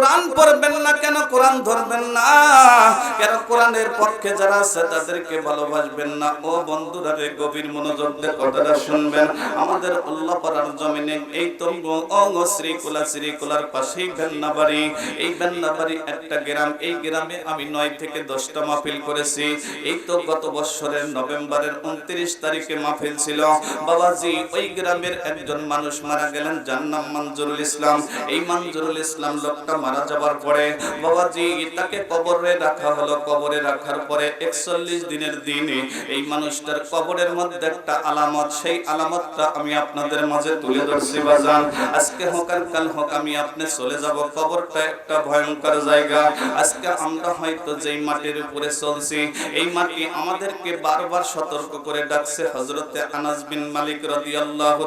কোরআন পড়বেন না কেন? কোরআন ধরবেন না। কেন কোরআনের পক্ষে যারা আছে তাদেরকে ভালোবাসবেন না? ও বন্ধুরা রে, গভীর মনোযোগ দিয়ে কথাটা শুনবেন। আমাদের উল্লাহ পাড়ার জমিনে এই তো ও শ্রীকুলা শ্রীকুলার পাশেই বেন্নাবাড়ি এই বেন্নাবাড়ি একটা গ্রাম। এই গ্রামে আমি নয় থেকে দশটা মাহফিল করেছি। এই তো গত বছরের নভেম্বরের উনত্রিশ তারিখে মাহফিল ছিল। বাবাজি, ওই গ্রামের একজন মানুষ মারা গেলেন। যার নাম মঞ্জুরুল ইসলাম। এই মঞ্জুরুল ইসলাম লোকটা মারা যাবার পরে বাবাজি তাকে কবরে রাখা হলো। কবরে রাখার পরে একচল্লিশ দিনের দিনে এই মানুষটার কবরের মধ্যে একটা আলামত, সেই আলামতটা আমি আপনাদের মাঝে তুলে ধরছি বাজান। আজকে হোক আর কাল হোক, আমি আপনি চলে যাব। কবরটা একটা ভয়ঙ্কর জায়গা। আজকে আমরা হয়তো যেই মাটির উপরে চলছি, এই মাটি আমাদেরকে বারবার সতর্ক করে ডাকছে হজরতে আনাস বিন মালিক রাদিয়াল্লাহু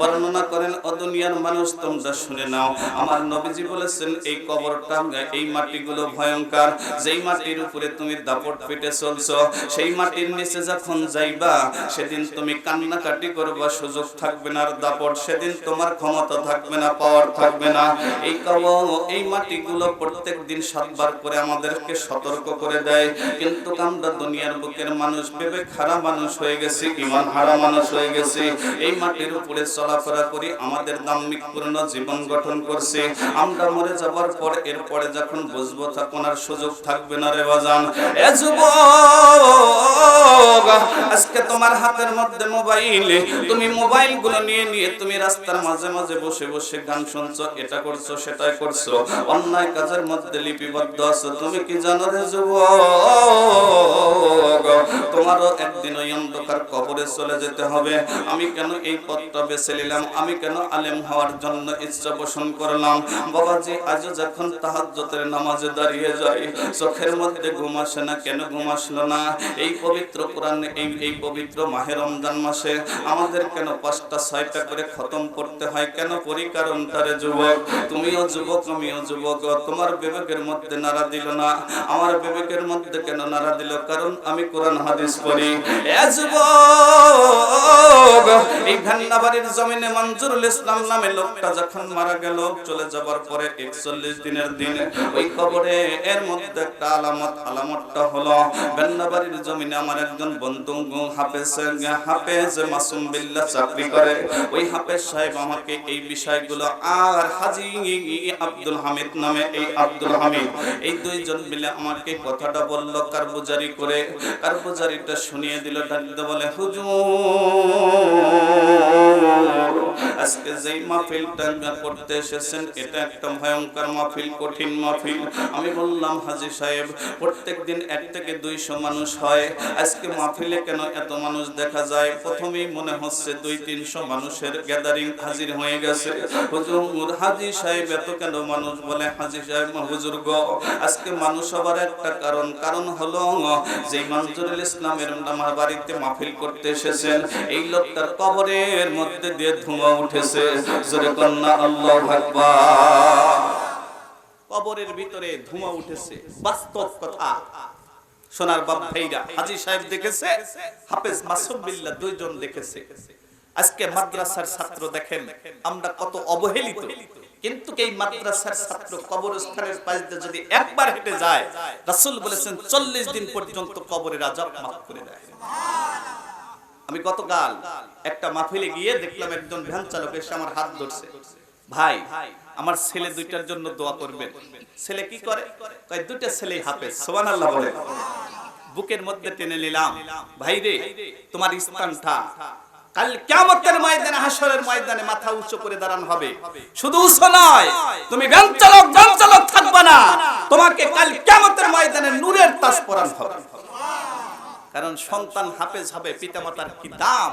বর্ণনা করেন অদুনিয়ার মানুষ, তোমরা শুনে নাও। আমার নবীজি বলেছেন, এই কবরটা, এই মাটিগুলো ভয়ঙ্কর। যেই মাটির উপরে তুমি দাপট পেটে চলছো, সেই মাটির নিচে যখন যাইবা, সেদিন তুমি কান্নাকাটি করবা, সুযোগ থাকবে না আর দাপট। সেদিন তোমার ক্ষমতা থাকবে না পাওয়ার থাকবে না। এই কবর, এই মাটিগুলো প্রত্যেক দিন সাতবার করে আমাদেরকে সতর্ক করে দেয়। কিন্তু আমরা দুনিয়ার বুকের মানুষ, ভেবে খারাপ মানুষ হয়ে গেছি, ইমান হারা মানুষ হয়ে গেছি। এই মাটির উপরে চলাফেরা করি, আমাদের দাম্মিকপূর্ণ জীবন গঠন করছে। আমরা মরে যাবার পর এরপরে যখন বুঝব তখন আর সুযোগ থাকবে না রে বাজান। আজকে তোমার হাতের মধ্যে মোবাইল। তুমি মোবাইলগুলো নিয়ে নিয়ে তুমি রাস্তার মাঝে মাঝে বসে বসে গান শুনছো, এটা করছ, সেটাই করছ। অন্যায় কাজের মধ্যে লিপিবদ্ধ আছো, তুমি কি জানো রে যুবক? তোমারও একদিন ওই অন্ধকার কবরে চলে যেতে হবে। আমি কেন এই পথটা বেছে নিলাম? আমি কেন আলেম হওয়ার জন্য ইচ্ছা পোষণ করলাম? বাবাজি আজও যখন তাহাজ্জতের নামাজে দাঁড়িয়ে যাই, চোখের মধ্যে ঘুম আসে না, কেন ঘুম আসলো না? এই পবিত্র কোরআন, এই এই পবিত্র মাহে রমজান মাসে আমাদের কেন পাঁচটা, ছয়টা করে খতম করতে হয়? কেন পরি কারণটা রে যুবক? তুমিও যুবক, আমিও যুবক। তোমার বিবেকের মধ্যে নাড়া দিল না। আমার বিবেকের মধ্যে কেন নাড়া দিল? কারণ আমি কোরআন, হাদিস যুবক, এই ভান্নাবাড়ির জমিনে মঞ্জুরুল ইসলাম নামে লোকটা যখন মারা গেল, চলে যাবার পরে একচল্লিশ দিনের দিন ওই কবরে এর মধ্যে একটা আলামত, আলামতটা হলো ভান্নাবাড়ির জমিনে আমার একজন বন্ধু হাফেজ হাফেজ মাসুম বিল্লাহ চাকরি করে। ওই হাফেজ সাহেব আমাকে এই বিষয়গুলো আর হাজি আব্দুল হামিদ নামে এই আব্দুল হামিদ, এই দুইজন মিলে আমাকে কথাটা বলল কারবুজারি করে। কারবুজারিটা শুনিয়ে দিল, ডাকতে বলে, হুজুর আজকে যেই মাহফিলটা করতে এসেছেন, এটা একটা ভয়ঙ্কর মাহফিল, কঠিন মাহফিল। আমি বললাম, হাজি সাহেব, প্রত্যেক দিন এক থেকে দুইশো মানুষ হয়। আজকে মাহফিলে কেন এত মানুষ দেখা যায়? প্রথমেই মনে হচ্ছে দুই তিনশো মানুষের গ্যাদারিং হাজির হয়ে গেছে। হুজুর, হাজি সাহেব এত কেন মানুষ বলে? হাজি সাহেব হুজুর গো, আজকে মানুষ হবার একটা কারণ। কারণ হলো যে মঞ্জুরুল ইসলামের আমার বাড়িতে মাহফিল করতে এসেছেন, এই লোকটার কবরের মধ্যে দিয়ে ধোঁয়া উঠেছে। জোরে কন্যা, আল্লাহ কবরের ভিতরে ধোঁয়া উঠেছে। বাস্তব কথা। সোনার বাপ ভাইরা, হাজি সাহেব দেখেছে, হাফেজ মাসুম বিল্লাহ দুইজন দেখেছে। আজকে মাদ্রাসার ছাত্র দেখেন, আমরা কত অবহেলিত। কিন্তু এই মাদ্রাসার ছাত্র কবরস্থানের পাশ দিয়ে যদি একবার হেঁটে যায়, রাসূল বলেছেন, চল্লিশ দিন পর্যন্ত কবরের আজাব মাফ করে দেয়। আমি গতকাল একটা মাহফিলে গিয়ে দেখলাম একজন ভ্যান চালক এসে আমার হাত ধরছে। ভাই, আমার ছেলে দুইটার জন্য দোয়া করবেন। ছেলে কি করে? কয়, দুইটা ছেলে হাফেজ, সুবহানাল্লাহ বলে। বুকের মধ্যে টেনে নিলাম। ভাই রে, তোমার স্থানটা কাল কিয়ামতের ময়দানে হাসরের ময়দানে মাথা উঁচু করে দাঁড়ানো হবে। শুধু উঁচু নয়, তুমি ভ্যান চালক ভ্যান চালক থাকবে না। তোমাকে কাল কিয়ামতের ময়দানে নূরের তাজ পরান হবে। কারণ সন্তান হাফেজ হবে পিতামাতার কি দাম?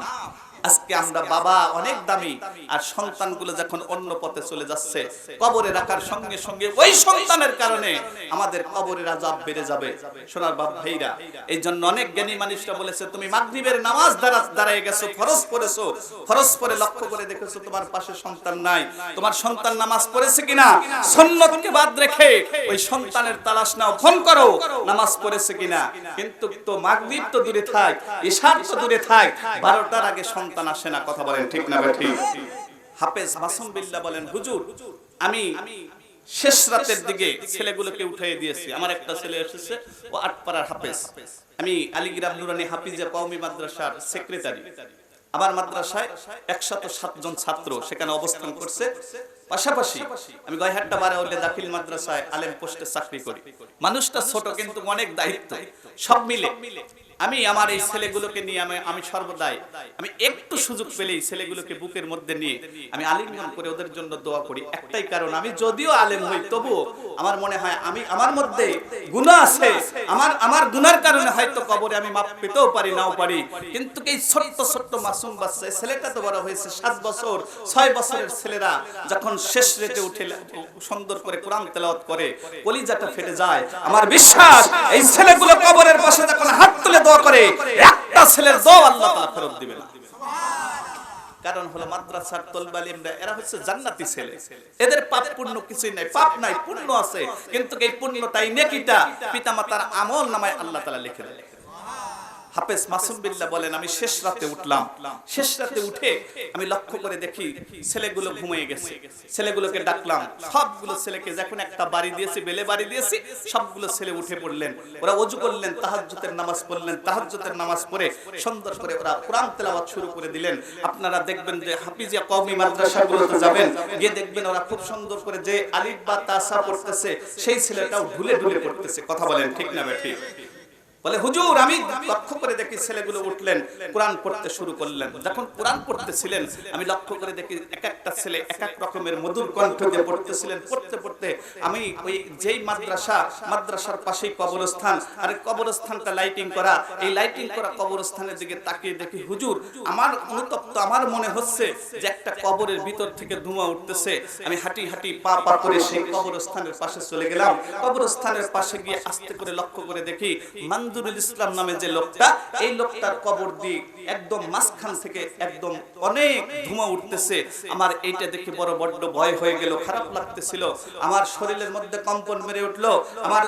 আজকে আমরা বাবা অনেক দামি, আর সন্তানগুলো যখন অন্য পথে চলে যাচ্ছে, কবরে রাখার সঙ্গে সঙ্গে ওই সন্তানের কারণে আমাদের কবরের আজাব বেড়ে যাবে। সোনার বাপ ভাইরা এই জন্য অনেক জ্ঞানী মানুষরা বলেছে, তুমি মাগরিবের নামাজ দ্বারা দাঁড়ায় গেছো, ফরজ পড়েছো, ফরজ পড়ে লক্ষ্য করে দেখেছ তোমার পাশে সন্তান নাই। তোমার সন্তান নামাজ পড়েছে কিনা? সুন্নতকে বাদ রেখে ওই সন্তানের তালাশ নাও, ফোন করো, নামাজ পড়েছে কিনা? কিন্তু তো মাগরিব তো দূরে থাক ইশার তো দূরে থাক, বারোটার আগে সন্তান আসে না, কথা বলেন ঠিক না ঠিক হাফেজ মাসুম বিল্লাহ বলেন, হুজুর, আমি শেষ রাতের দিকে ছেলেগুলোকে উঠিয়ে দিয়েছি। আমার একটা ছেলে এসেছে, ও আটপাড়ার হাফেজ। আমি আলিগিরাম নুরানি হাফিজে কওমি মাদ্রাসার সেক্রেটারি। আমার মাদ্রাসায় একশত সাতজন ছাত্র সেখানে অবস্থান করছে। পাশাপাশি আমি গয়হাট্টা বারে হলে দাখিল মাদ্রাসায় আলেম পোস্টে চাকরি করি। মানুষটা ছোট কিন্তু অনেক দায়িত্ব। সব মিলে আমি আমার এই ছেলেগুলোকে নিয়ে আমি আমি সর্বদাই, আমি একটু সুযোগ পেলেই ছেলেগুলোকে বুকের মধ্যে নিয়ে আমি আলিঙ্গন করে ওদের জন্য দোয়া করি। একটাই কারণ, আমি যদিও আলেম হই তবুও আমার মনে হয় আমি, আমার মধ্যে গুনাহ আছে। আমার আমার গুনার কারণে হয়তো কবরে আমি মাপ পেতেও পারি, নাও পারি। কিন্তু এই ছোট্ট ছোট্ট মাসুম বাচ্চা ছেলেটা তো বড় হয়েছে সাত বছর, ছয় বছরের ছেলেরা যখন শেষ রেটে উঠে, সুন্দর করে কোরআন তেলাওয়াত করে, কলিজাটা ফেটে যায়। আমার বিশ্বাস, এই ছেলেগুলো কবরের পাশে যখন হাত তুলে দোয়া করে, একটা ছেলের দোয়া আল্লাহ তাআলা ফেরত দিবে কারণ হলো মাদ্রাসার তলবালিমরা, এরা হচ্ছে জান্নাতি ছেলে। এদের পাপ পুণ্য কিছুই নাই, পাপ নাই, পুণ্য আছে। কিন্তু এই পুণ্যটাই নেকিটা পিতামাতার আমল নামায় আল্লাহ তাআলা লিখে দেয়। হাফেজ মাসুম বিল্লাহ বলেন, আমি শেষ রাতে উঠলাম। শেষ রাতে উঠে আমি লক্ষ্য করে দেখি ছেলেগুলো ঘুমিয়ে গেছে। ছেলেগুলোকে ডাকলাম, সবগুলো ছেলেকে যখন একটা বাড়ি দিয়েছি, বেলে বাড়ি দিয়েছি, সবগুলো ছেলে উঠে পড়লেন। ওরা অজু করলেন, তাহাজ্জুদের নামাজ পড়লেন, তাহাজ্জুদের নামাজ পড়ে সুন্দর করে ওরা কোরআন তেলাওয়াত শুরু করে দিলেন। আপনারা দেখবেন যে হাফিজিয়া কওমি মাদ্রাসাগুলোতে যাবেন, গিয়ে দেখবেন ওরা খুব সুন্দর করে যে আলিফ বা তাসা পড়তেছে, সেই ছেলেটাও ঢুলে ঢুলে পড়তেছে। কথা বলেন ঠিক না ঠিক? বলে, হুজুর, আমি লক্ষ্য করে দেখি ছেলেগুলো উঠলেন, কোরআন পড়তে শুরু করলেন। যখন কোরআন পড়তেছিলেন, আমি লক্ষ্য করে দেখি এক একটা ছেলে এক এক রকমের মধুর কণ্ঠ দিয়ে পড়তেছিলেন। পড়তে পড়তে আমি ওই যেই মাদ্রাসা, মাদ্রাসার পাশেই কবরস্থান, আর কবরস্থানটা লাইটিং করা, এই লাইটিং করা কবরস্থানের দিকে তাকিয়ে দেখি, হুজুর, আমার অনুতপ্ত, আমার মনে হচ্ছে যে একটা কবরের ভিতর থেকে ধোঁয়া উঠতেছে। আমি হাঁটি হাঁটি পা পা করে সেই কবরস্থানের পাশে চলে গেলাম। কবরস্থানের পাশে গিয়ে আস্তে করে লক্ষ্য করে দেখি মানজুরুল ইসলাম নামে যে লোকটা, এই লোকটার কবর দিয়ে একদম মাঝখান থেকে একদম অনেক ধোঁয়া উঠতেছে। আমার এইটা দেখে বড় বড্ড ভয় হয়ে গেল, খারাপ লাগতেছিল। আমার শরীরের মধ্যে কম্পন মেরে উঠল, আমার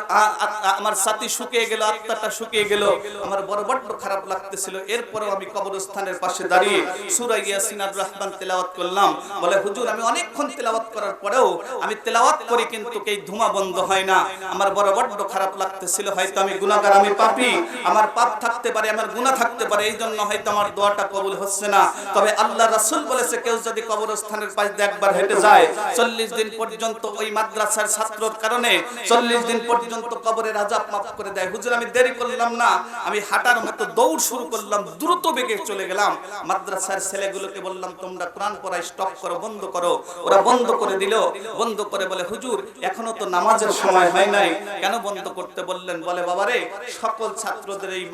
আমার সাথী শুকিয়ে গেল, আত্মাটা শুকিয়ে গেল, আমার বড় বড্ড খারাপ লাগতেছিল। এরপরেও আমি কবরস্থানের পাশে দাঁড়িয়ে সূরা ইয়াসিন রহমান তেলাওয়াত করলাম। বলে, হুজুর, আমি অনেকক্ষণ তেলাওয়াত করার পরেও আমি তেলাওয়াত করি কিন্তু এই ধোঁয়া বন্ধ হয় না। আমার বড় বড্ড খারাপ লাগতেছিল, হয়তো আমি গুনাহগার, আমি পাপী আমার পাপ থাকতে পারে, আমার গুনাহ থাকতে পারে এই জন্য হয়তো আমার দোয়াটা কবুল হচ্ছে না। তবে আল্লাহ রাসূল বলেছে, কেউ যদি কবরস্থানের পাশ দিয়ে একবার হেঁটে যায়, চল্লিশ দিন পর্যন্ত ওই মাদ্রাসার ছাত্রর কারণে চল্লিশ দিন পর্যন্ত কবরের আজাব মাফ করে দেয়। হুজুর, আমি দেরি করলাম না, আমি হাঁটার মতো দৌড় শুরু করলাম, দ্রুত বেগে চলে গেলাম। মাদ্রাসার ছেলেগুলোকে বললাম, তোমরা কোরআন পড়াই স্টপ করো, বন্ধ করো। ওরা বন্ধ করে দিল, বন্ধ করে বলে, হুজুর, এখনও তো নামাজের সময় হয় নাই। কেন বন্ধ করতে বললেন? বলে, বাবারে, সকল ছাত্রদের এই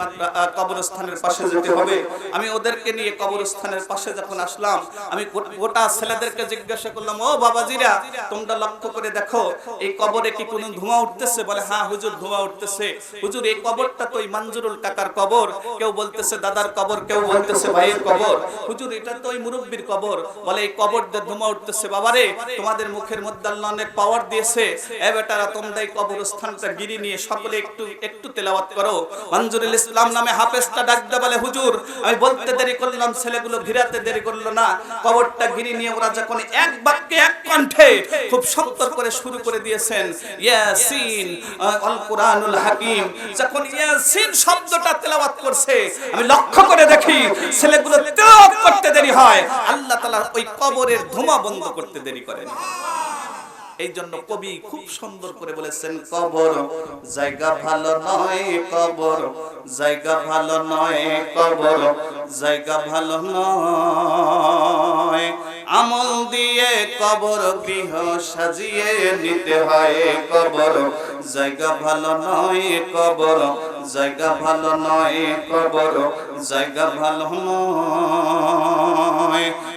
কবরস্থানের পাশে যেতে হবে। আমি ওদেরকে নিয়ে কবরস্থানের পাশে যখন আসলাম, আমি গোটা ছেলেদেরকে জিজ্ঞাসা করলাম, ও বাবাজিরা, তোমরা লক্ষ্য করে দেখো, এই কবরে কি কোনো ধোঁয়া উঠতেছে? বলে হ্যাঁ হুজুর, ধোঁয়া উঠতেছে। হুজুর, এই কবরটা তো এই মঞ্জুরুল কাকার কবর। কেউ বলতেছে দাদার কবর, কেউ বলতেছে ভাইয়ের কবর। হুজুর, এটা তো ওই মুরব্বীর কবর। বলে, এই কবর দিয়ে ধোঁয়া উঠতেছে। বাবারে, তোমাদের মুখের মধ্যে আল্লাহ অনেক পাওয়ার দিয়েছে। এ বেটারা, তোমরা এই কবরস্থানটা গিরি নিয়ে সকলে একটু একটু তেলাওয়াত করো। মঞ্জুরুল ইসলাম নামে হাফেজটা ডাক দে বলে, হুজুর, আমি বলতে দেরি করলাম, ছেলেগুলো ঘিরাতে দেরি করল না। কবরটা গিরি নিয়ে ওরা যখন এক বাক্যে এক কণ্ঠে খুব সুন্দর করে শুরু করে দিয়েছেন, ইয়াসিন, আল কোরআনুল হাকিম। যখন ইয়াসিন শব্দটা তেলাওয়াত করছে, আমি লক্ষ্য করে দেখি ছেলেগুলো তেলাওয়াত করতে দেরি হয়। আল্লাহ তাআলা ওই কবরের ধোঁয়া বন্ধ করতে দেরি করেন। এই জন্য কবি খুব সুন্দর করে বলেছেন কবর জায়গা ভালো নয় কবর জায়গা ভালো নয় কবর জায়গা ভালো নয় আমল দিয়ে কবর গৃহ সাজিয়ে নিতে হয় কবর জায়গা ভালো নয় কবর জায়গা ভালো নয় কবর জায়গা ভালো নয়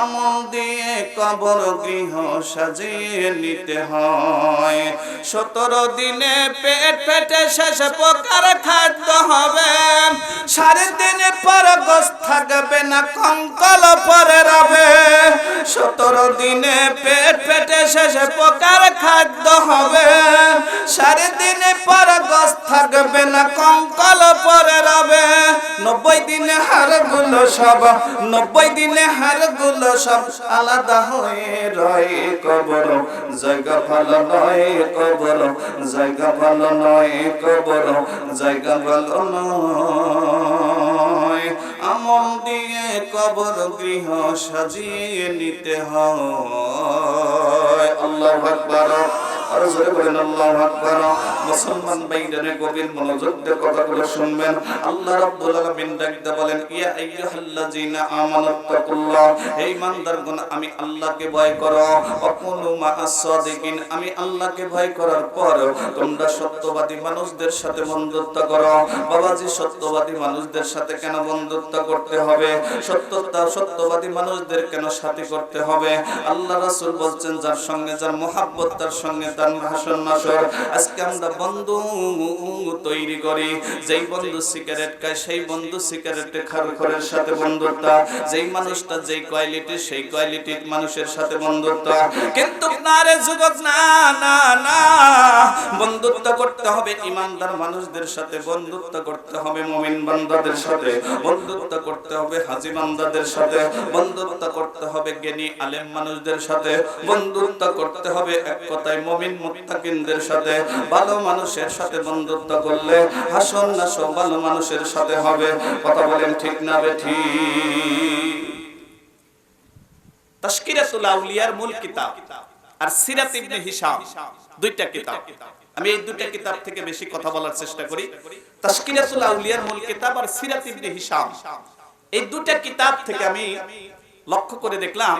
আমল দিয়ে কবর গৃহ সাজিয়ে নিতে হয়। সতেরো দিনে পেট পেটে শেষে প্রকার খাদ্য হবে। সাড়ে দিনে পর গোস থাকবে না, কঙ্কল পরে রবে। সতেরো দিনে পেট পেটে শেষে প্রকার খাদ্য হবে। সাড়ে দিনে পর গোস থাকবে না, কঙ্কল পরে রবে। নব্বই দিনে হাড়গুলো সব, নব্বই দিনে হাড়গুলো সব আলাদা হয়ে রয়ে কবর। জায়গা ভালো নয় কবর, জায়গা ভালো নয় কবর, জায়গা ভালো নয়। আমল দিয়ে কবর গৃহ সাজিয়ে নিতে হয়। আল্লাহ আকবার। জোরে বলেন আল্লাহু আকবার। মুসলমান ভাইদের গভীর মনোযোগ দিয়ে কথাগুলো শুনবেন। আল্লাহ রাব্বুল আলামিন ডাকতে বলেন, ইয়া আইয়ুহাল্লাযিনা হে আমি আল্লাহকে ভয় করো। অকুনু মাআস আমি আল্লাহকে ভয় করার পর তোমরা সত্যবাদী মানুষদের সাথে বন্ধুত্ব করো। বাবাজি, সত্যবাদী মানুষদের সাথে কেন বন্ধুত্ব করতে হবে? সত্যতা, সত্যবাদী মানুষদের কেন সাথী করতে হবে? আল্লাহ রাসূল বলছেন, যার সঙ্গে, যার মোহাব্বত, তার সঙ্গে তার ভাষণ আজকে আমরা বন্ধু তৈরি করি। যেই বন্ধু সিগারেট খায়, সেই বন্ধু সাথে বন্ধুত্ব। যেই মানুষটা যেই কোয়ালিটি, সেই কোয়ালিটির মানুষের সাথে বন্ধুত্ব। কিন্তু যুবক, না না না। বন্ধুত্ব করতে হবে ইমানদার মানুষদের সাথে, বন্ধুত্ব করতে হবে মুমিন বান্দাদের সাথে। বন্ধুত্ব করতে হবে হাজি বান্দাদের সাথে। বন্ধুত্ব করতে হবে জ্ঞানী আলেম মানুষদের সাথে। বন্ধুত্ব করতে হবে এক কথায় মুত্তাকিনদের সাথে, ভালো মানুষের সাথে বন্ধুত্ব করলে হাসন নাসো ভালো মানুষের সাথে হবে। কথা বলেন ঠিক না বেঠি তাশকিরাতুল আউলিয়ার মূল কিতাব আর সিরাত ইবনে হিশাম, দুইটা কিতাব। আমি এই দুইটা কিতাব থেকে বেশি কথা বলার চেষ্টা করি। তাশকিরাতুল আউলিয়ার মূল কিতাব আর সিরাত ইবনে হিশাম। এই দুইটা কিতাব থেকে আমি লক্ষ্য করে দেখলাম,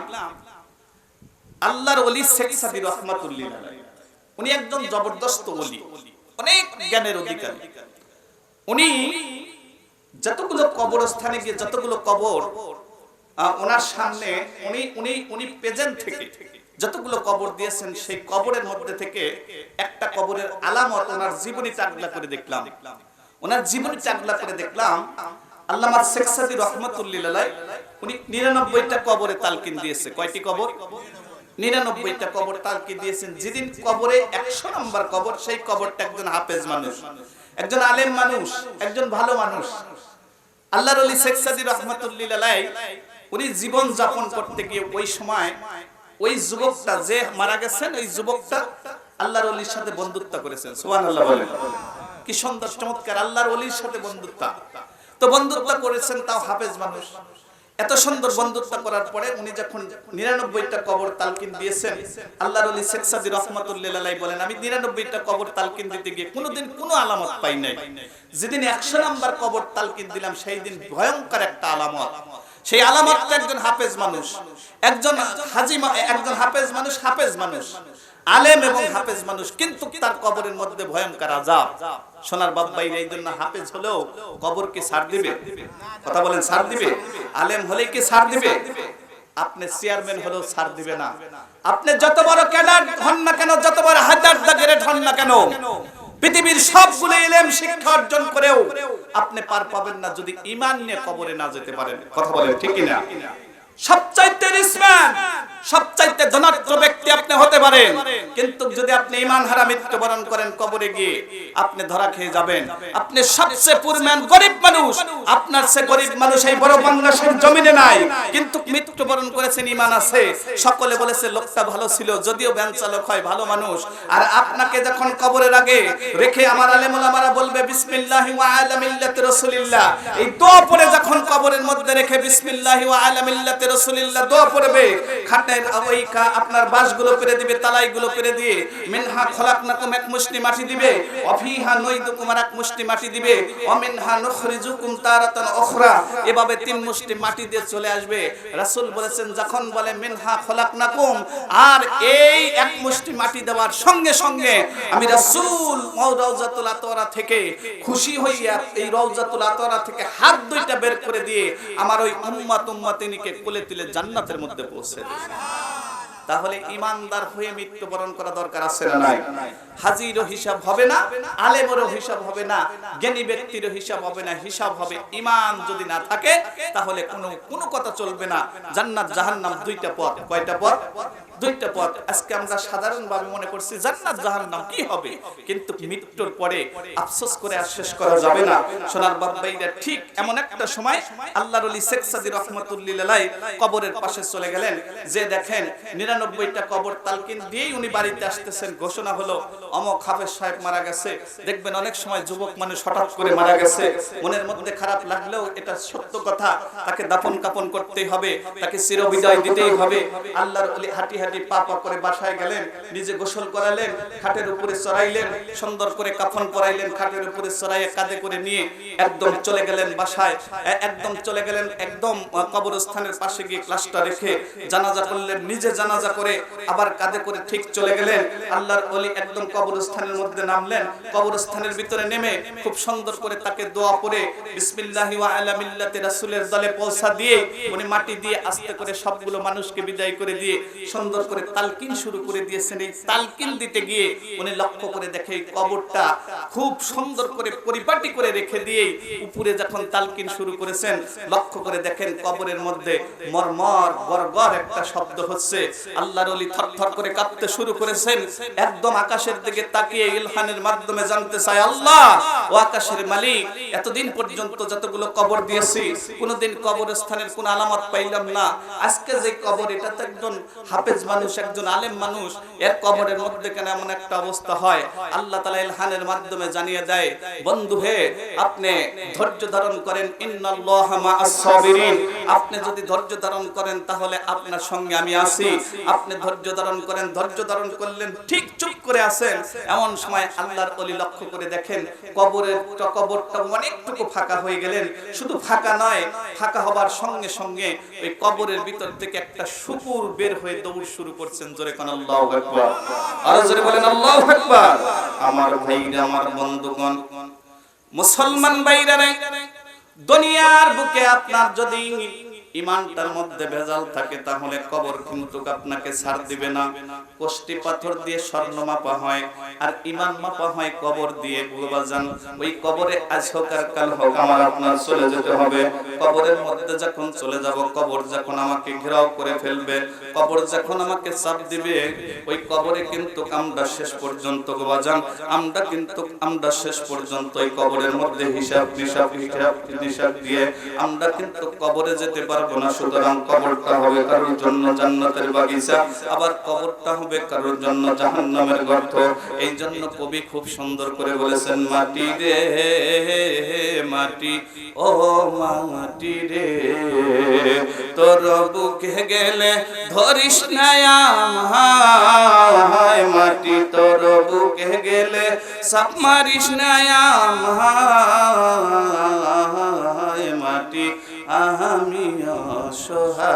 আল্লাহর ওলি শেখ সাদি রহমাতুল্লিহ আলাইহি। উনি একজন জবরদস্ত ওলি, অনেক জ্ঞানের অধিকারী। উনি যতগুলো কবরস্থানে গিয়ে যতগুলো কবর ওনার সামনে উনি উনি উনি প্রেজেন্ট থেকে যতগুলো কবর দিয়েছেন, সেই কবরের মধ্যে থেকে একটা কবরের আলামত ওনার জীবনী চাগলা করে দেখলাম। ওনার জীবনী চাগলা করে দেখলাম, আল্লামা শেখ সাদি রহমতুল্লিল্লাহ উনি নিরানব্বইটা কবরে তালকিন দিয়েছে। কয়টি কবর? নিরানব্বইটা কবর তালকি দিয়েছেন। যেদিন কবরে একশো নম্বর কবর, সেই কবরটা একজন হাফেজ মানুষ, একজন আলেম মানুষ, একজন ভালো মানুষ। আল্লাহর আলী শেখ সাদি রহমতুল্লিল্লাহ উনি জীবন যাপন করতে গিয়ে ওই সময় ওই যুবকটা যে মারা গেছেন, ওই যুবকটা আল্লাহর অলির সাথে বন্ধুত্ব করেছেন। সুবহানাল্লাহ বলেন। কি সুন্দর, চমৎকার। আল্লাহর অলির সাথে বন্ধুত্ব। তো বন্ধুত্ব করেছেন তাও হাফেজ মানুষ। এত সুন্দর বন্ধুত্ব করার পরে উনি যখন নিরানব্বইটা কবর তালকিন দিয়েছেন, আল্লাহর অলি শেখ সাদি রহমতুল্লাহ বলেন, আমি নিরানব্বইটা কবর তালকিন দিতে গিয়ে কোনোদিন কোনো আলামত পাই নাই। যেদিন একশো নাম্বার কবর তালকিন দিলাম, সেই দিন ভয়ঙ্কর একটা আলামত। সেই আলামতটা একজন হাফেজ মানুষ, একজন হাজি একজন হাফেজ মানুষ হাফেজ মানুষ। আলেম এবং হাফেজ মানুষ, কিন্তু তার কবরের মধ্যে ভয়ঙ্কর আজাব সোনার বাব্বাই এই জন্য হাফেজ হলেও কবর কি সার দিবে। কথা বলেন সার দিবে? আলেম হলে কি সার দিবে? আপনি চেয়ারম্যান হলেও ছাড় দিবে না। আপনি যত বড় ক্যাডার হন না কেন, যত বড় হাজার দাগের হন না কেন, পৃথিবীর সবগুলো ইলম শিক্ষা অর্জন করেও আপনি পার পাবেন না যদি ঈমান নিয়ে কবরে না যেতে পারেন। কথা বলেন, ঠিক কি না সবচাইতে রিসম্যান সবচাইতে ধনাত্ম ব্যক্তি আপনি হতে পারেন। কিন্তু যদি আপনি ইমান হারা মৃত্যুবরণ করেন কবরে গিয়ে, আপনি ধরা খেয়ে যাবেন। আপনি সবচেয়ে পুরম্যান গরিব মানুষ। আপনার সে গরিব মানুষ এই বড় বাংলাদেশের জমিনে নাই। কিন্তু মৃত্যুবরণ করেছেন ইমান আছে। সকলে বলেছে, লোকটা ভালো ছিল, যদিও ব্যান চালক হয়, ভালো মানুষ। আর আপনাকে যখন কবরের আগে রেখে আমার আলেমুল আমারা বলবে, বিসমিল্লাহি ওয়া আলা এই দোয়া পড়ে যখন কবরের মধ্যে রেখে বিসমিল্লাহি ওয়া আলা দোয়া পড়বে, খাটে খাটের ওই কা- আপনার বাঁশগুলো পেরে দিবে, তালাইগুলো পেরে দিয়ে। মিনহা খলাকনাকুম, এক মুষ্টি মাটি দিবে। অফিহা নইদুকুম আর এক মুষ্টি মাটি দিবে। অমিনহা নুখরিজুকুম তারাতান উখরা। এভাবে তিন মুষ্টি মাটি দিয়ে চলে আসবে। রাসূল বলেছেন, যখন বলে মিনহা খলাকনাকুম, আর এই এক মুষ্টি মাটি দেওয়ার সঙ্গে সঙ্গে আমি রাসূল রওজাতুল আতরা থেকে খুশি হইয়া এই রওজাতুল আতরা থেকে হাত দুইটা বের করে দিয়ে আমার ওই উম্মাত উম্মাতিনীকে কোলে তুলে জান্নাতের মধ্যে পৌঁছে দেবে তাহলে ইমানদার হয়ে মৃত্যুবরণ করা দরকার আছে না নাই? হাজিরও হিসাব হবে না আলেমেরও হিসাব হবে না জ্ঞানী ব্যক্তিরও হিসাব হবে না হিসাব হবে ইমান যদি না থাকে তাহলে কোনো কোনো কথা চলবে না। জান্নাত জাহান্নাম দুইটা পথ। কয়টা পথ? দুইটা পথ। আজকে আমরা সাধারণভাবে মনে করছি জান্নাত জাহান্নাম কি হবে? কিন্তু মৃত্যুর পরে আফসোস করে আর শেষ করা যাবে না। সোনার বাব্বাইরা ঠিক এমন একটা সময় আল্লাহর ওলি শেখ সাদি রহমতুল্লিল্লাহ কবরের পাশে চলে গেলেন। যে দেখেন, নিরানব্বইটা কবর তালকিন দিয়েই উনি বাড়িতে আসতেছেন। ঘোষণা হলো, অমক হাফেজ সাহেব মারা গেছে। দেখবেন অনেক সময় যুবক মানুষ হঠাৎ করে মারা গেছে। মনের মধ্যে খারাপ লাগলেও এটা সত্য কথা। তাকে দাপন কাপন করতেই হবে, তাকে চিরবিদায় দিতেই হবে। আল্লাহর ওলি হাঁটি হাঁটি পা পা করে বাসায় গেলেন, নিজে গোসল করালেন, খাটের উপরে চড়াইলেন সুন্দর করে কাফন পরাইলেন, খাটের উপরে চড়াইয়ে কাঁধে করে নিয়ে একদম চলে গেলেন বাসায়। একদম চলে গেলেন, একদম কবরস্থানের পাশে গিয়ে ক্লাসটা রেখে জানাজা করলেন, নিজে জানাজা করে আবার কাঁধে করে ঠিক চলে গেলেন। আল্লাহর ওলি একদম কবরস্থানের মধ্যে নামলেন, কবরস্থানের ভিতরে নেমে খুব সুন্দর করে তাকে দোয়া করে বিসমিল্লাহি ওয়া আলা মিল্লাতি রাসূলের দলে পৌঁছা দিয়ে উনি মাটি দিয়ে আস্তে করে সবগুলো মানুষকে বিদায় করে দিয়ে, সুন্দর করে তালকিন শুরু করে দিয়েছেন। এই তালকিন দিতে গিয়ে উনি লক্ষ্য করে দেখে এই কবরটা খুব সুন্দর করে পরিপাটি করে রেখে দিয়ে উপরে যখন তালকিন শুরু করেছেন, লক্ষ্য করে দেখেন কবরের মধ্যে মরমর গরগর একটা শব্দ হচ্ছে। আল্লাহর ওলি থরথর করে কাঁপতে শুরু করেছেন। একদম আকাশের দিকে তাকিয়ে ইলহানের মাধ্যমে জানতে চায়, আল্লাহ, ও আকাশের মালিক, এতদিন পর্যন্ত যতগুলো কবর দিয়েছি, কোনোদিন কবরস্থানের কোন আলামত পাইলাম না। আজকে যে কবর, এটা তো একজন হাফেজ মানুষ, একজন আলেম মানুষ, এর কবরের মধ্যে কেন এমন একটা অবস্থা হয়? আল্লাহ তালা ইলহানের মাধ্যমে জানিয়ে দেয়, বন্ধু হে, আপনি ধৈর্য ধারণ করেন আপনি যদি ধৈর্য ধারণ করেন, তাহলে আপনার সঙ্গে আমি আছি। আপনি ধৈর্য ধারণ করেন, ধৈর্য ধারণ করলেন, ঠিক চুপ করে আছেন। এমন সময় আল্লাহর অলি লক্ষ্য করে দেখেন, কবরের কবরটা অনেকটুকু ফাঁকা হয়ে গেলেন। শুধু ফাঁকা নয়, ফাঁকা হবার সঙ্গে সঙ্গে ওই কবরের ভিতর থেকে একটা শুকুর বের হয়ে দৌড় শুরু করছেন জোরে কোন আল্লাহ আকবার। আরও জোরে বলেন আল্লাহ আকবার। আমার ভাইরা আমার বন্ধুগণ মুসলমান ভাইরা দুনিয়ার বুকে আপনার যদি ইমানটার মধ্যে ভেজাল থাকে, তাহলে কবর কিন্তু আপনাকে ছাড় দিবে না। কোষ্টি পাথর দিয়ে স্বর্ণ মাপা হয়, আর ইমান মাপা হয় কবর দিয়ে বাজান ওই কবরে আজ হোক আর কাল হোক আমার আপনার চলে যেতে হবে। কবরের মধ্যে যখন চলে যাব, কবর যখন আমাকে ঘেরাও করে ফেলবে, কবর যখন আমাকে চাপ দিবে, ওই কবরে কিন্তু আমরা শেষ পর্যন্ত বাজান আমরা কিন্তু আমরা শেষ পর্যন্ত ওই কবরের মধ্যে হিসাব নিসাব হিসাব নিসাব দিয়ে আমরা কিন্তু কবরে যেতে পারব গর্ত। এই জন্য কবি খুব সুন্দর করে বলেছেন, মাটি রে, মাটি, ও মাটি রে, তোর বুকে গেলে ধরিস মাটি তোর বুকে গেলে সাপ মারিস মাটি আমি অসহায়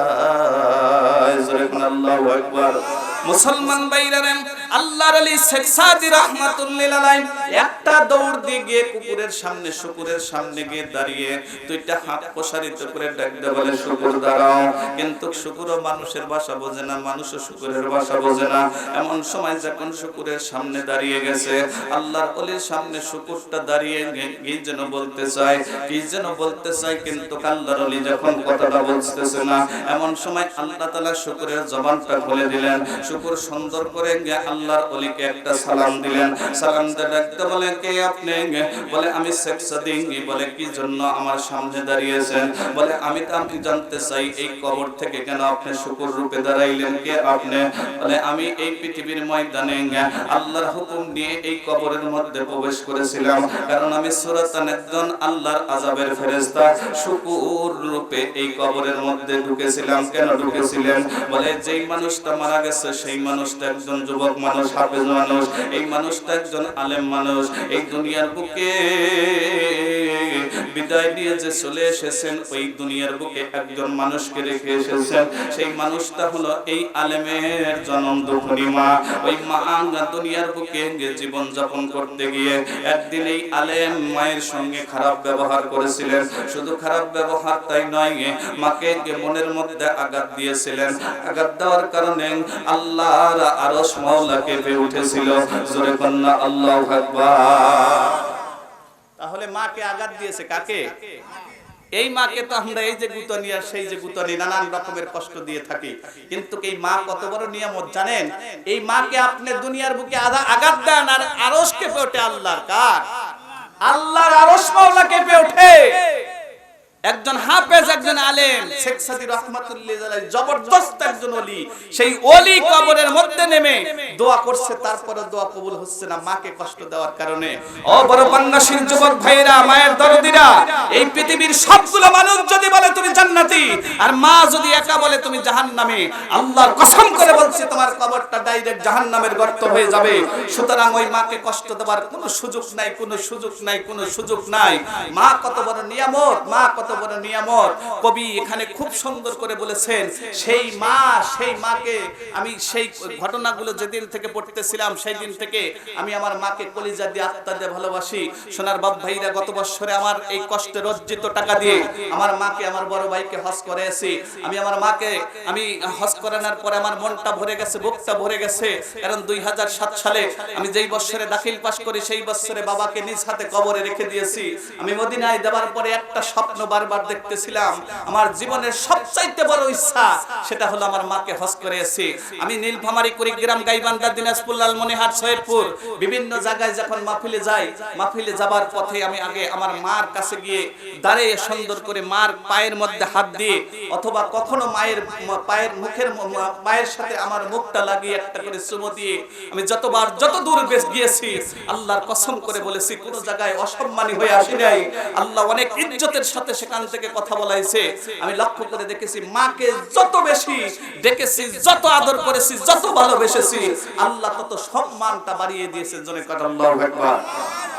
আল্লাহু আকবার। মুসলমান ভাইরারে আল্লাহর আলী শেখ সাদি রহমাতুল্লিল আলাইহি একটা দৌড় দিয়ে গিয়ে কুকুরের সামনে, শুকুরের সামনে গিয়ে দাঁড়িয়ে দুইটা হাত প্রসারিত করে ডাকতে বলে, শুকুর, দাঁড়াও। কিন্তু শুকুরও মানুষের ভাষা বোঝে না, মানুষও শুকুরের ভাষা বোঝে না। এমন সময় যখন শুকুরের সামনে দাঁড়িয়ে গেছে, আল্লাহর অলির সামনে শুকুরটা দাঁড়িয়ে গে- কি যেন বলতে চায়, কি যেন বলতে চায়, কিন্তু আল্লাহর অলি যখন কথাটা বলতেছে না, এমন সময় আল্লাহ তাআলা শুকুরের জবানটা খুলে দিলেন। শুকুর সুন্দর করে গে আল্লাহর অলিকে একটা সালাম দিলেন। সালাম ডাকতে বলে, কে আপনি বলে, আমি শেখ সাদিক বলে, কি জন্য আমার সামনে দাঁড়িয়েছেন? বলে, আমি তো আমি জানতে চাই, এই কবর থেকে কেন আপনি শুকুর রূপে দাঁড়াইলেন? কে আপনি? বলে, আমি এই পৃথিবীর ময়দানে আল্লাহর হুকুম নিয়ে এই কবরের মধ্যে প্রবেশ করেছিলাম। কারণ আমি সুরাতান একজন আল্লাহর আজাবের ফেরেশতা। শুকুর রূপে এই কবরের মধ্যে ঢুকেছিলাম। কেন ঢুকেছিলেন? বলে, যেই মানুষটা মারা গেছে সেই মানুষটা একজন যুবক মানুষ, হাফেজ মানুষ, এই মানুষটা একজন আলেম মানুষ, এই দুনিয়ার বুকে বিদায় নিয়ে যে চলে এসেছেন, ওই দুনিয়ার বুকে একজন মানুষকে রেখে এসেছেন। সেই মানুষটা হলো এই আলেমের জনম দুখনি মা। ওই মা দুনিয়ার বুকে জীবন যাপন করতে গিয়ে একদিন এই আলেম মায়ের সঙ্গে খারাপ ব্যবহার করেছিলেন। শুধু খারাপ ব্যবহার তাই নয়, মাকে মনের মধ্যে আঘাত দিয়েছিলেন। আঘাত দেওয়ার কারণে আল্লাহর আরশ মাওলা কেঁপে উঠেছিল। জোরে আল্লাহ তাহলে মাকে আঘাত দিয়েছে কাকে? এই মাকে তো আমরা এই যে গুতনি আর সেই যে গুতনি নানান রকমের কষ্ট দিয়ে থাকি। কিন্তু এই মা কত বড় নিয়ামত জানেন? এই মাকে আপনি দুনিয়ার বুকে আধা আঘাত দেন আর আরশ কেঁপে ওঠে আল্লাহর কার? আল্লাহর আরশ মাওলা কেঁপে ওঠে। একজন হাফেজ, একজন আলেম। শেখ সাদি রহমাতুল্লাহ জবরদস্ত একজন ওলি। সেই ওলি কবরের মধ্যে নেমে দোয়া করছে, তারপরে দোয়া কবুল হচ্ছে না, মাকে কষ্ট দেওয়ার কারণে। ও বড় পান্নাসীর যুবক ভাইরা মায়ের দরদিরা, এই পৃথিবীর সবগুলো মানুষ যদি বলে তুমি জান্নাতি, আর মা যদি একা বলে তুমি জাহান্নামে আল্লাহর কসম করে বলছি, তোমার কবরটা ডাইরেক্ট জাহান্নামের গর্ত হয়ে যাবে। সুতরাং ওই মাকে কষ্ট দেওয়ার কোনো সুযোগ নাই, কোনো সুযোগ নাই, কোনো সুযোগ নাই। মা কত বড় নিয়ামত, মা কত বড় নিয়ামত। কবি এখানে খুব সুন্দর করে বলেছেন, সেই মা, সেই মাকে আমি সেই ঘটনাগুলো যেদিন থেকে পড়তেছিলাম সেই দিন থেকে আমি আমার মাকে কলিজা দিয়ে আত্মা দিয়ে ভালোবাসি। সোনার বাপ ভাইরা, গত বছরে আমার এই কষ্টের অর্জিত টাকা দিয়ে আমার মাকে, আমার বড় ভাইকে আমি আমার মাকে, আমি হজ করানোর পরে আমার মনটা ভরে গেছে, বুকটা ভরে গেছে। কারণ দুই হাজার সাত সালে আমি যেই বছরে দাখিল পাস করি, সেই বছরে বাবাকে নিজ হাতে কবরে রেখে দিয়েছি। আমি মদিনায় দেওয়ার পরে একটা স্বপ্ন বারবার দেখতেছিলাম, আমার জীবনের সবচাইতে বড় ইচ্ছা সেটা হলো আমার মাকে হজ করে এসি আমি নীলফামারী কুড়িগ্রাম গাইবান্ধা দিনাজপুর লালমনিহাট সৈয়দপুর বিভিন্ন জায়গায় যখন মাহফিলে যাই, মাহফিলে যাবার পথে আমি আগে আমার মার কাছে গিয়ে দাঁড়িয়ে সুন্দর করে মার পায়ের মধ্যে হাত দিয়ে অথবা কখনো মায়ের পায়ের মুখের পায়ের সাথে আমার মুখটা লাগিয়ে একটা করে চুমো দিয়ে আমি যতবার যত দূর বেশ গিয়েছি, আল্লাহর কসম করে বলেছি, কোন জায়গায় অসম্মানী হয়ে আসি নাই। আল্লাহ অনেক ইজ্জতের সাথে সেখান থেকে কথা বলাইছে। আমি লক্ষ্য করে দেখেছি, মাকে যত বেশি ডেকেছি যত আদর করেছি, যত ভালোবেসেছি, আল্লাহ তত সম্মানটা বাড়িয়ে দিয়েছে জনে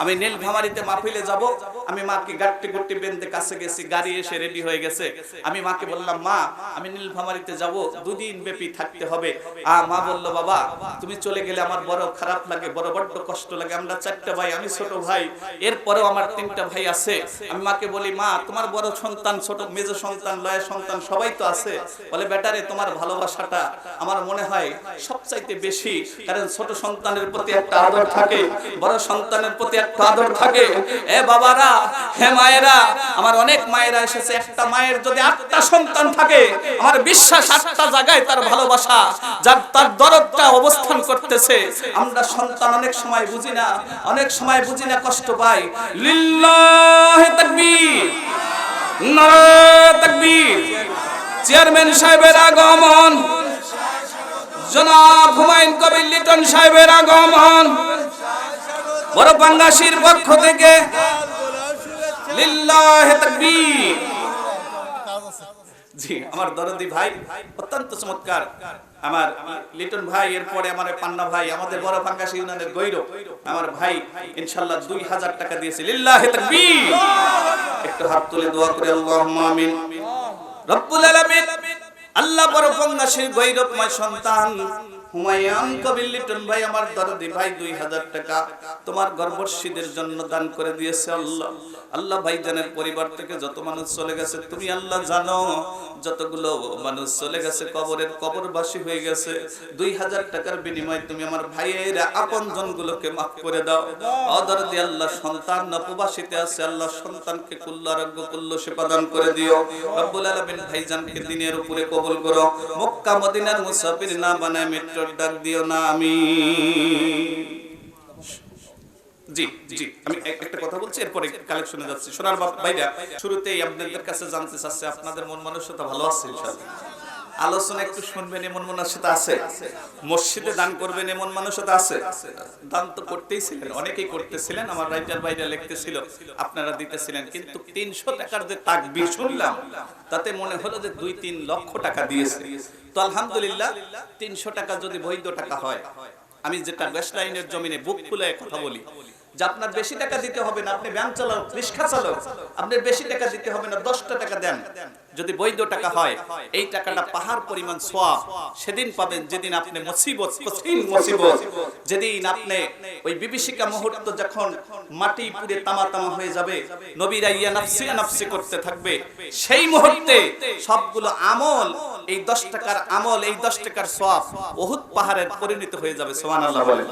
আমি নীলফামারীতে মাহফিলে যাব, আমি মাকে গাট্টি গুট্টি বেঁধে কাছে গেছি, গাড়ি এসে রেডি হয়ে গেছে। আমি মাকে বললাম, মা, আমি নীলফামারীতে যাব, দুদিন ব্যাপী থাকতে হবে। আ, মা বলল, বাবা, তুমি চলে গেলে আমার বড় খারাপ লাগে, বড় বড্ড কষ্ট লাগে। আমরা চারটা ভাই, আমি ছোট ভাই, এরপরেও আমার তিনটা ভাই আছে। আমি মাকে বলি, মা, তোমার বড় সন্তান ছোট মেজ সন্তান লয় সন্তান সবাই তো আছে। বলে বেটারে তোমার ভালোবাসাটা আমার মনে হয় সবচাইতে বেশি। কারণ ছোট সন্তানের প্রতি একটা আদর থাকে। বড় সন্তানের প্রতি একটা আদর থাকে। এ বাবারা হে মায়েরা আমার অনেক মায়েরা এসেছে। একটা মায়ের যদি আটটা সন্তান থাকে আমার বিশ্বাস আটটা জায়গায় তার ভালোবাসা যার তার দরদটা অবস্থান করতেছে। আমরা সন্তান অনেক সময় বুঝি না অনেক সময় বুঝি না কষ্ট পাই। লিল্লাহি তাকবীর। তাকবীর। চেয়ারম্যান সাহেবের আগমন। জনাব হুমায়ুন কবির লিটন সাহেবের আগমন। বড় বাংলাশির পক্ষ থেকে লিল্লাহি তাকবীর। আমার দরদি ভাই অত্যন্ত চমৎকার। আমার লিটন ভাই, এরপরে আমার পান্না ভাই, আমাদের বড় ইউনিয়নের আমার ভাই টাকা দিয়েছে। একটু হাত তুলে দোয়া করে আমিন। রব্বুল আল্লাহ বড় ফাঙ্গাসির গৈরবময় সন্তান। হুমায়ুন কবির লিটন মাফ করে দাও। অদরদি, আল্লাহ সন্তান নপবাসীতে আছে, আল্লাহ সন্তানকে কুল্ল আরোগ্য, কুল্ল সেবা দান করে দিও। রব্বুল আলামিন ভাইজানকে দিনের উপরে কবুল করো। মক্কা, মদিনার মুসাফির না বানায় মেট্রো জোর ডাক দিও না আমি। জি জি, আমি এক- একটা কথা বলছি, এরপরে কালেকশনে যাচ্ছি। সোনার বাপ ভাইরা শুরুতেই আপনাদের কাছে জানতে চাচ্ছে, আপনাদের মন মানসিকতা ভালো আছে, ইনশাআল্লাহ। আলোচনা একটু শুনবেন, এমন মানসিকতা আছে। মসজিদে দান করবেন, এমন মানসিকতা আছে। দান তো করতেই ছিলেন, অনেকেই করতেছিলেন, আমার রাইটার বাইরে লিখতেছিল, আপনারা দিতেছিলেন, কিন্তু তিনশো টাকার যে তাকবির শুনলাম, তাতে মনে হলো যে দুই তিন লক্ষ টাকা দিয়েছে। তো আলহামদুলিল্লাহ, তিনশো টাকা যদি বৈধ টাকা হয়, আমি যেটা ওয়েস্ট লাইনের জমিনে বুক খুলে কথা বলি, যে আপনার বেশি টাকা দিতে হবে না, আপনি ব্যাংক চালাও রিক্সা চালাও আপনার বেশি টাকা দিতে হবে না, দশটা টাকা দেন। যদি বৈধ টাকা হয়, এই টাকাটা পাহাড় পরিমাণ সোয়াব। সেদিন পাবেন যেদিন আপনি মুসিবত, কঠিন মুসিবত। যেদিন আপনি ওই বিভীষিকা মুহূর্ত যখন মাটি পুড়ে তামা তামা হয়ে যাবে, নবীরা ইয়া নাফসি নাফসি করতে থাকবে, সেই মুহূর্তে সবগুলো আমল, এই দশ টাকার আমল, এই দশ টাকার সোয়াব বহুত পাহাড়ের পরিণত হয়ে যাবে সোহান আল্লাহ বলেন।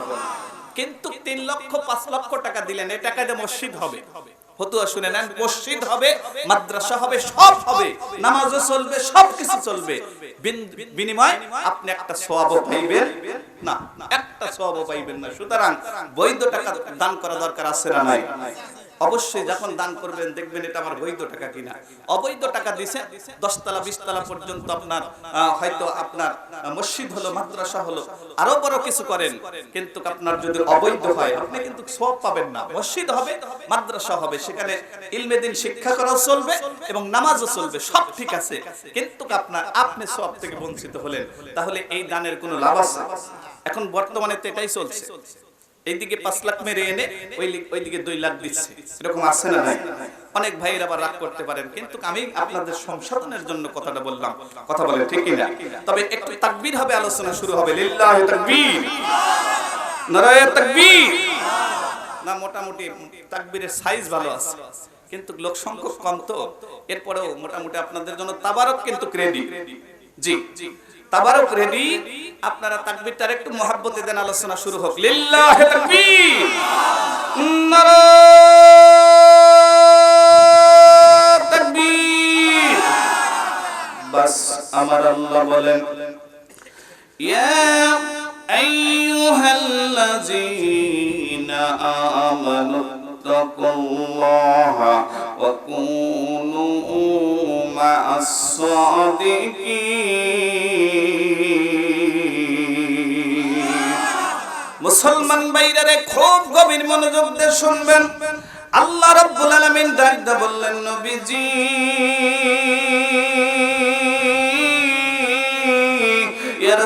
কিন্তু তিন লক্ষ, পাঁচ লক্ষ টাকা দিলেন, এই টাকাতে মসজিদ হবে। ফতুয়া শুনে নেন, মসজিদ হবে, মাদ্রাসা হবে, সব হবে, নামাজও চলবে, সবকিছু চলবে। বিনিময় আপনি একটা সওয়াবও পাইবেন না, একটা সওয়াবও পাইবেন না। সুতরাং বৈধ টাকা দান করা দরকার আছে না নাই? অবশ্যই যখন দান করবেন, দেখবেন এটা আমার বৈধ টাকা কিনা। অবৈধ টাকা দিছে, দশতলা, বিশতলা পর্যন্ত আপনার হয়তো আপনার মসজিদ হলো, মাদ্রাসা হলো, আরও বড় কিছু করেন। কিন্তু আপনার যদি অবৈধ হয়, আপনি কিন্তু সব পাবেন না। মসজিদ হবে, মাদ্রাসা হবে, সেখানে ইলমে দিন শিক্ষা করাও চলবে এবং নামাজও চলবে, সব ঠিক আছে। কিন্তু আপনার, আপনি সব থেকে বঞ্চিত হলেন, তাহলে এই দানের কোনো লাভ আছে? এখন বর্তমানে তো এটাই চলছে। এইদিকে পাঁচ লাখ মেরে এনে ওই ওইদিকে দুই লাখ দিচ্ছে। এরকম আছে না অনেক ভাইয়ের আবার রাগ করতে পারেন, কিন্তু আমি আপনাদের সংশোধনের জন্য কথাটা বললাম। কথা বলেন, ঠিক কিনা? তবে একটু তাকবীর হবে, আলোচনা শুরু হবে। না, মোটামুটি সাইজ ভালো আছে, কিন্তু লোক সংখ্যক কম তো। এরপরেও মোটামুটি আপনাদের জন্য তাবারক কিন্তু রেডি জি। তাবারক রেডি। আপনারা তাকবীরটার একটু মহাব্বতে দেন, আলোচনা শুরু হোক। লিল্লাহি তাকবীর। বাস, আমার আল্লাহ বলেন, ইয়া মুসলমান বাইরে খুব গভীর মনোযোগ দিয়ে শুনবেন। আল্লাহ রাব্বুল আলামিন ডাক দিয়ে বললেন নবীজি।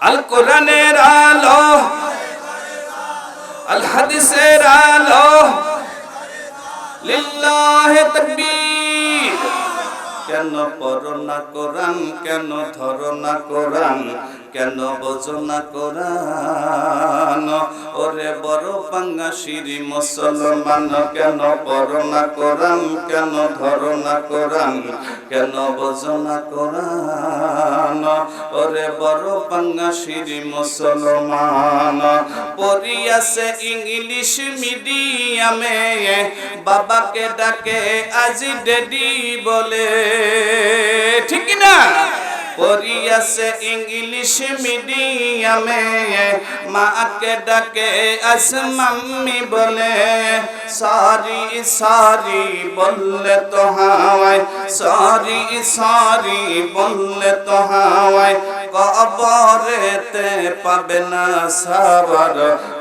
আল কোরআনের আলো আল হাদিসের আলো, লিল্লাহে তাকবীর। কেন পড়ো না কোরআন, কেন ধরো না কোরআন, কেন বোঝো না কোরআন? ওরে বড় পাঙ্গাসিরি মুসলমান, কেন পড়ো না কোরআন, কেন ধরো না কোরআন, কেন বোঝো না কোরআন? ওরে বড় পাঙ্গাসিরি মুসলমান। পড়িয়াছে ইংলিশ মিডিয়ামে বাবাকে ডাকে আজি ডেডি বলে। ঠিক না পড়িয়াছে ইংলিশ মিডিয়ামে, মাকে ডাকে আস মাম্মি বলে, সরি সরি বললে তো হাওয়ায়, সরি সরি বললে তো হাওয়ায়, কবরেতে পাবে না সাবার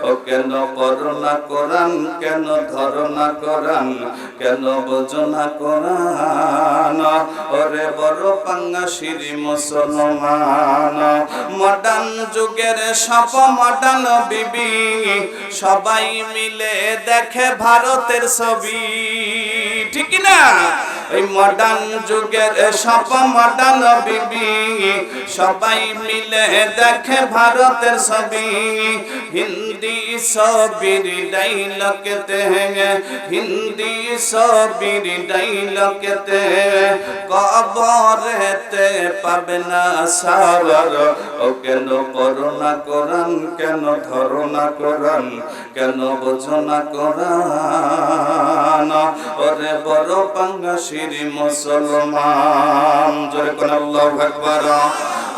ও কেন করোনা কোরআন, কেন ধরনা কোরআন, কেন বোঝনা কোরআন, ওরে বড় পাঙ্গা শিরি মুসলমান। মডার্ন যুগের সব মডার্ন বিবি, সবাই মিলে দেখে ভারতের ছবি। ঠিক না এই মডার্ন যুগের সব মডার্ন বিবি সবাই মিলে দেখে ভারতের ছবি। হিন্দি ছবির ডাইলকেতে হিন্দি ছবির ডাইলকেতে কবরেতে পাবে না সারার ও কেন করোনা কোরআন, কেন ধরনা কোরআন, কেন বোঝনা কোরআন? ওরে বড় পাঙ্গা শিরি মুসলমান, জোরে কোন আল্লাহু আকবার।